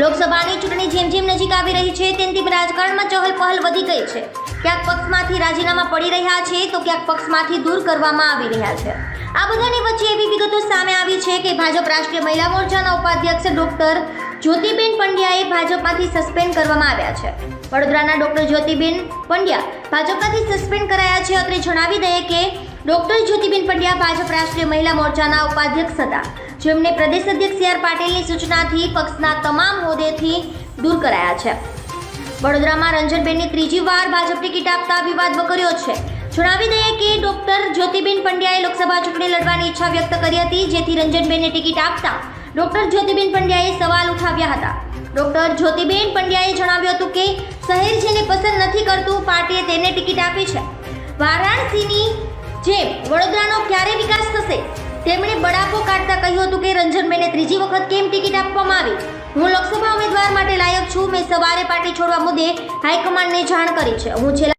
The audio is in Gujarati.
લોકસભાની ચૂંટણી જેમ જેમ નજીક આવી રહી છે, તેમ તેમ રાજકારણમાં ચહલ પહલ વધી ગઈ છે. ક્યાંક પક્ષમાંથી રાજીનામા પડી રહ્યા છે, તો ક્યાંક પક્ષમાંથી દૂર કરવામાં આવી રહ્યા છે. આ બધાની વચ્ચે એવી વિગતો સામે આવી છે કે ભાજપ રાષ્ટ્રીય મહિલા મોરચાના ઉપાધ્યક્ષ ડોક્ટર જ્યોતિબેન પંડ્યાએ ભાજપમાંથી સસ્પેન્ડ કરવામાં આવ્યા છે. વડોદરાના ડોક્ટર જ્યોતિબેન પંડ્યા ભાજપમાંથી સસ્પેન્ડ કરાયા છે, અત્રે જણાવી દઈએ કે ડોક્ટર જ્યોતિબેન પંડ્યા ભાજપ રાષ્ટ્રીય મહિલા મોરચાના ઉપાધ્યક્ષ હતા. જેમને પ્રદેશ અધ્યક્ષ સી આર પાટીલની સૂચનાથી પક્ષના તમામ હોદ્દેથી દૂર કરાયા છે. વડોદરામાં રંજનબેનની ત્રીજી વાર ભાજપ ટિકિટ આપતા વિવાદ વકર્યો છે. જણાવી દઈએ કે ડોક્ટર જ્યોતિબેન પંડ્યાએ લોકસભા ચૂંટણી લડવાની ઈચ્છા વ્યક્ત કરી હતી, જેથી રંજનબેનને ટિકિટ આપતા ડોક્ટર જ્યોતિબેન પંડ્યાએ સવાલ ઉઠાવ્યા હતા. ડોક્ટર જ્યોતિબેન પંડ્યાએ જણાવ્યું હતું કે, શહેર જેને પસંદ નથી કરતું, પાર્ટીએ તેને ટિકિટ આપી છે. વારાણસીની જેમ વડોદરાનો ક્યારે વિકાસ થશે? તેમણે બડાપો કાઢતા કહ્યું હતું કે રંજનબેને ત્રીજી વખત કેમ ટિકિટ આપવામાં આવી? હું લોકસભા ઉમેદવાર માટે લાયક છું. મેં સવારે પાર્ટી છોડવા મુદ્દે હાઈકમાન્ડને જાણ કરી છે. હું છેલ્લા